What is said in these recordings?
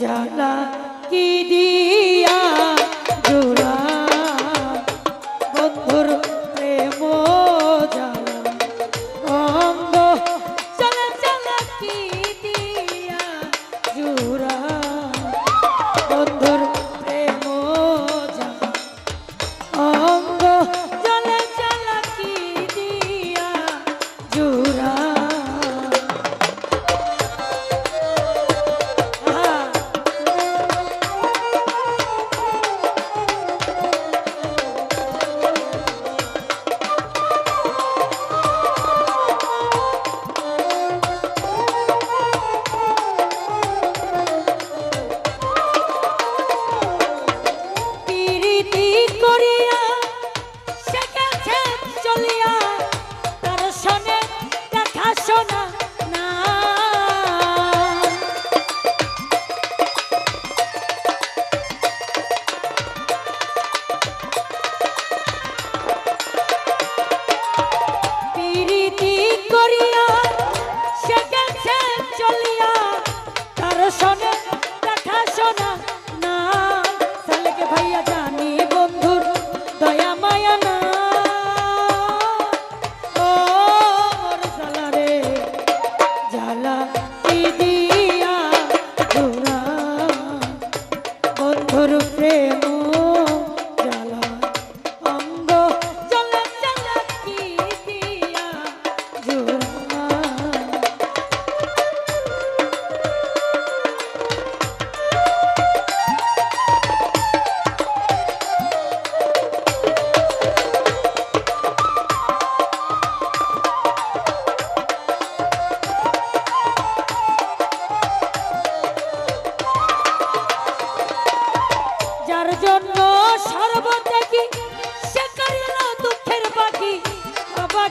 জ্বালা কি দিয়া জোড়া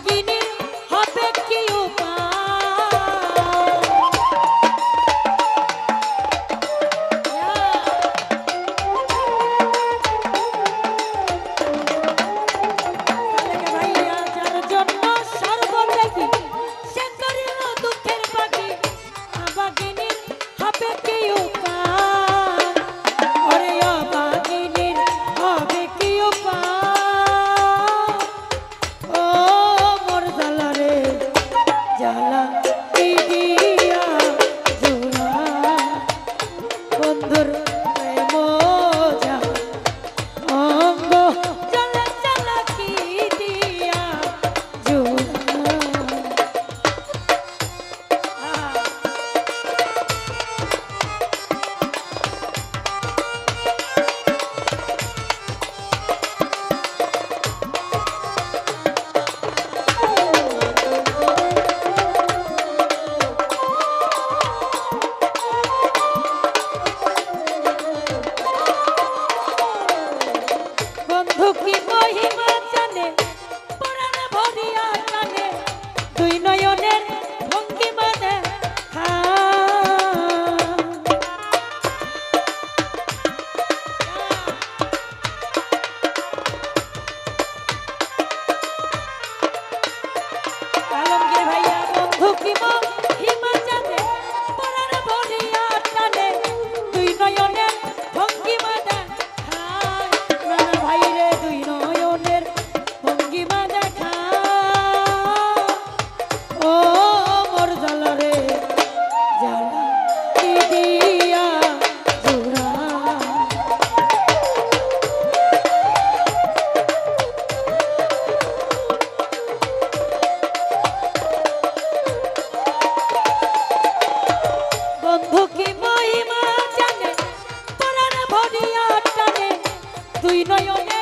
বিনী no llorar ধরিয়া টানে দুই নয়নে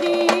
Thank you.